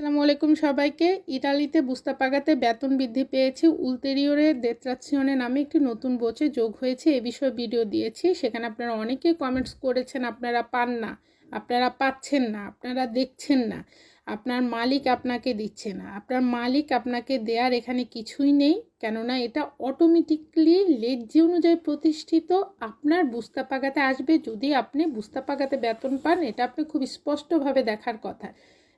আসসালামু আলাইকুম সবাইকে। ইটালিতে বুস্তাপাগাতে বেতন বৃদ্ধি পেয়েছে। উলতেরিওরে দেত্রাচ্ছিয়নে নামে একটি নতুন বোচে যোগ হয়েছে। এ বিষয়ে ভিডিও দিয়েছি। সেখানে আপনারা অনেকেই কমেন্টস করেছেন, আপনারা পান না। আপনারা পাচ্ছেন না। আপনারা দেখছেন না। আপনার মালিক আপনাকে দিচ্ছে না। আপনার মালিক আপনাকে দেয়ার এখানে কিছুই নেই। কেননা এটা অটোমেটিকলি লেজ্জি অনুযায়ী প্রতিষ্ঠিত। আপনার বুস্তা বুস্তাপাগাতে আসবে যদি আপনি বুস্তাপাগাতে বেতন পান, এটা আপনি খুব স্পষ্টভাবে দেখার কথা।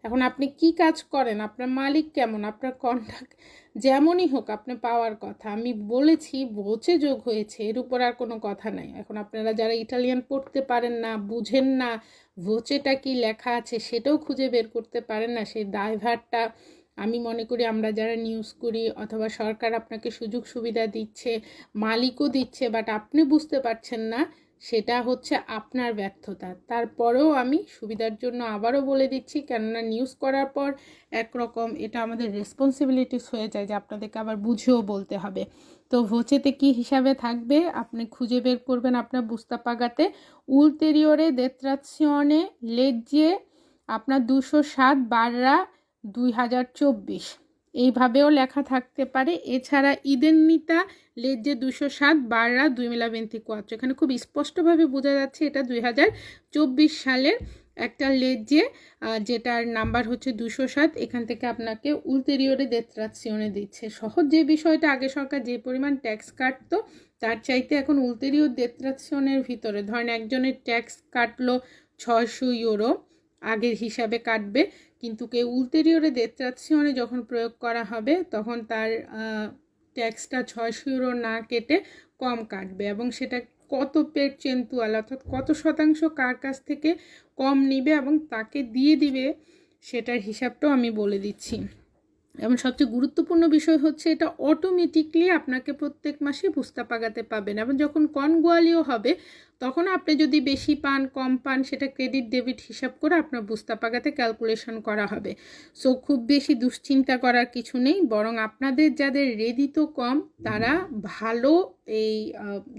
এখন আপনি কি কাজ করেন? আপনার মালিক কেমন? আপনার কন্ট্যাক্ট যেমনই হোক, আপনি পাওয়ার কথা। আমি বলেছি বোচে যোগ হয়েছে, এর উপর আর কোনো কথা নাই। এখন আপনারা যারা ইটালিয়ান পড়তে পারেন না, বুঝেন না ভোচেটা কি লেখা আছে, সেটাও খুঁজে বের করতে পারেন না। সেই ড্রাইভারটা আমি মনে করি আমরা যারা নিউজ করি, অথবা সরকার আপনাকে সুযোগ সুবিধা দিচ্ছে, মালিকও দিচ্ছে বাট আপনি বুঝতে পারছেন না সেটা হচ্ছে আপনার ব্যর্থতা। তারপরেও আমি সুবিধার জন্য আবারও বলে দিচ্ছি, কেননা নিউজ করার পর একরকম এটা আমাদের রেসপন্সিবিলিটিস হয়ে যায় যে আপনাদেরকে আবার বুঝেও বলতে হবে। তো ভোচেতে কি হিসাবে থাকবে? আপনি খুঁজে বের করবেন আপনার বুস্তা পাগাতে উলতেরিওরে, দেত্রাচ্ছিয়নে, লেজ্জে আপনার দুশো সাত বাররা দুই হাজার চব্বিশ। এইভাবেও লেখা থাকতে পারে। এছাড়া ঈদের নিতা লেজ্জে দুশো সাত, বাররা, দুই মেলা বেন্তি কোয়াত্র। এখানে খুব স্পষ্টভাবে বোঝা যাচ্ছে এটা দুই হাজার চব্বিশ সালের একটা লেজ্জে যেটার নাম্বার হচ্ছে দুশো সাত। এখান থেকে আপনাকে উলতেরিওরে দেত্রাচ্ছিয়নে দিচ্ছে। সহজ যে বিষয়টা, আগে সরকার যে পরিমাণ ট্যাক্স কাটতো, তার চাইতে এখন উলতেরিও দেত্রাচ্ছিয়নের ভিতরে। ধরেন একজনের ট্যাক্স কাটলো ছয়শো ইউরো। আগের হিসাবে কাটবে। কিন্তু কেউ উলতেরিওরে দেত্রাচ্ছিয়নে যখন প্রয়োগ করা হবে, তখন তার ট্যাক্সটা ছয়শো ইউরো না কেটে কম কাটবে। এবং সেটা কত পেট চেন্তুয়াল অর্থাৎ কত শতাংশ কার কাছ থেকে কম নিবে এবং তাকে দিয়ে দিবে, সেটার হিসাবটাও আমি বলে দিচ্ছি। এবং সবচেয়ে গুরুত্বপূর্ণ বিষয় হচ্ছে এটা অটোমেটিকলি আপনাকে প্রত্যেক মাসে পুস্তা পাগাতে পাবেন। এবং যখন কনগোয়ালিও হবে তখন আপনি যদি বেশি পান, কম পান, সেটা ক্রেডিট ডেবিট হিসাব করে আপনার বুস্তা পাগাতে ক্যালকুলেশন করা হবে। সো খুব বেশি দুশ্চিন্তা করার কিছু নেই, বরং আপনাদের যাদের রেদিত কম, তারা ভালো এই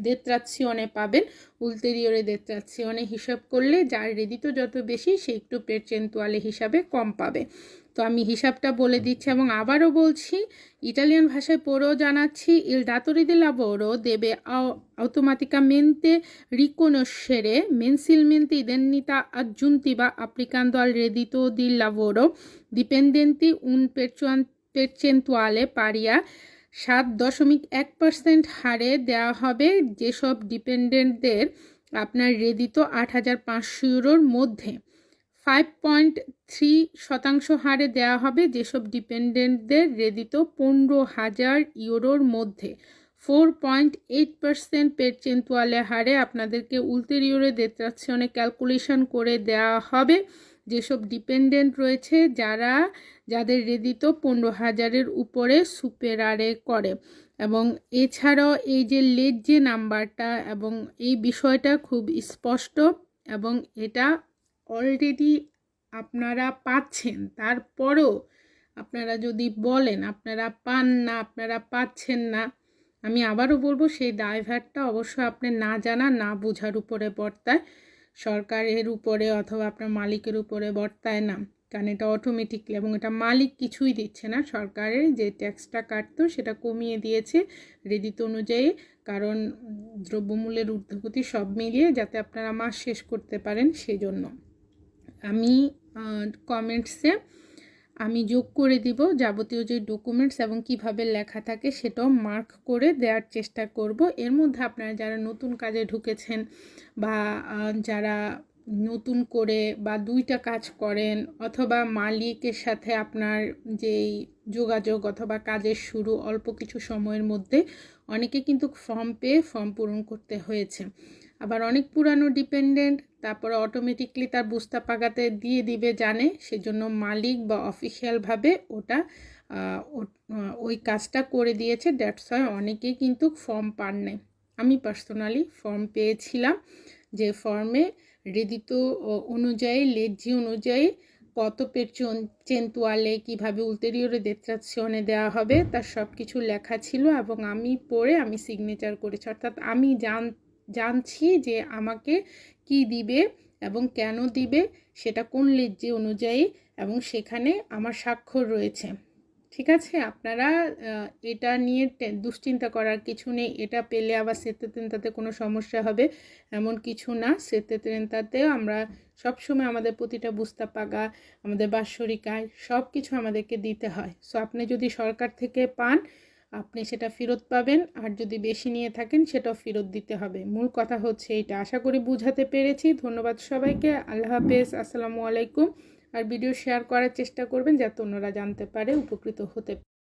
দেত্রাচ্ছিয়নে পাবেন। উলতেরিয়রে দেত্রাচ্ছিয়নে হিসাব করলে যার রেদিত যত বেশি, সে একটু পেরচেন্তুয়ালে হিসাবে কম পাবে। তো আমি হিসাবটা বলে দিচ্ছি এবং আবারও বলছি, ইটালিয়ান ভাষায় পড়েও জানাচ্ছি ইল দাতরি de lavoro deve automaticamente riconoscere mensilmente indennità aggiuntiva applicando al reddito di lavoro dipendenti un percentuale pari a সাত দশমিক এক পার্সেন্ট হারে দেওয়া হবে যেসব ডিপেন্ডেন্টদের আপনার রেদিত আট হাজার পাঁচশো ইউরোর মধ্যে। ফাইভ পয়েন্ট থ্রি শতাংশ হারে দেওয়া হবে যেসব ডিপেন্ডেন্টদের রেদিত পনেরো হাজার ইউরোর মধ্যে। ফোর পয়েন্ট এইট পার্সেন্ট পেরচেন্তুয়ালে হারে আপনাদেরকে উলতেরিওরে দেত্রাচ্ছনে ক্যালকুলেশন করে দেওয়া হবে। যেসব ডিপেন্ডেন্ট রয়েছে যারা, যাদের রেদিত পনেরো হাজারের উপরে সুপেরারে করে। এবং এছাড়াও এই যে লেট যে নাম্বারটা এবং এই বিষয়টা খুব স্পষ্ট এবং এটা অলরেডি আপনারা পাচ্ছেন। তারপরও আপনারা যদি বলেন, আপনারা পান না, আপনারা পাচ্ছেন না আমি আবারও বলব, সেই দায়ভারটা অবশ্য আপনি না জানা না বোঝার উপরে বর্তায়। সরকারের উপরে অথবা আপনার মালিকের উপরে বর্তায় না। কারণ এটা অটোমেটিকলি এবং এটা মালিক কিছুই দিচ্ছে না। সরকারের যে ট্যাক্সটা কাটতো, সেটা কমিয়ে দিয়েছে রেদিত অনুযায়ী। কারণ দ্রব্যমূল্যের ঊর্ধ্বগতি সব মিলিয়ে যাতে আপনারা মাস শেষ করতে পারেন, সেজন্য। আমি কমেন্টসে আমি যোগ করে দিব যাবতীয় যে ডকুমেন্টস এবং কীভাবে লেখা থাকে সেটাও মার্ক করে দেওয়ার চেষ্টা করব। এর মধ্যে আপনারা যারা নতুন কাজে ঢুকেছেন বা যারা নতুন করে বা দুইটা কাজ করেন অথবা মালিকের সাথে আপনার যেই যোগাযোগ অথবা কাজের শুরু অল্প কিছু সময়ের মধ্যে অনেকে কিন্তু ফর্ম পেয়ে ফর্ম পূরণ করতে হয়েছে। আবার অনেক পুরানো ডিপেন্ডেন্ট তারপরে অটোমেটিকলি তার বুস্তা পাগাতে দিয়ে দিবে, জানে, সেজন্য মালিক বা অফিসিয়ালভাবে ওটা ওই কাজটা করে দিয়েছে দ্যাটস হয় অনেকেই কিন্তু ফর্ম পান নাই। আমি পার্সোনালি ফর্ম পেয়েছিলাম যে ফর্মে রেদিত অনুযায়ী, লেজি অনুযায়ী কত পের চেন্তুয়ালে কীভাবে উলতেরিওরে দেত্রাচ্ছনে দেওয়া হবে, তার সব কিছু লেখা ছিল এবং আমি পড়ে আমি সিগনেচার করেছি। অর্থাৎ আমি জান জানছি যে আমাকে কি দিবে এবং কেন দিবে, সেটা কোন লেজ্জি অনুযায়ী এবং সেখানে আমার স্বাক্ষর রয়েছে। ঠিক আছে? আপনারা এটা নিয়ে দুশ্চিন্তা করার কিছু নেই। এটা পেলে আবার সেতেতেন্তাতে কোনো সমস্যা হবে এমন কিছু না। সেতেতেন্তাতেও আমরা সবসময় আমাদের প্রতিটা বুস্তা পাগা, আমাদের বাৎসরিক আয় সব কিছু আমাদেরকে দিতে হয়। সো, আপনি যদি সরকার থেকে পান আপনি সেটা ফেরত পাবেন, আর যদি বেশি নিয়ে থাকেন সেটাও ফেরত দিতে হবে। মূল কথা হচ্ছে এটা আশা করি বুঝাতে পেরেছি। ধন্যবাদ সবাইকে। আল্লাহ হাফেজ। আসসালামু আলাইকুম। আর ভিডিও শেয়ার করার চেষ্টা করবেন যাতে অন্যরা জানতে পারে, উপকৃত হতে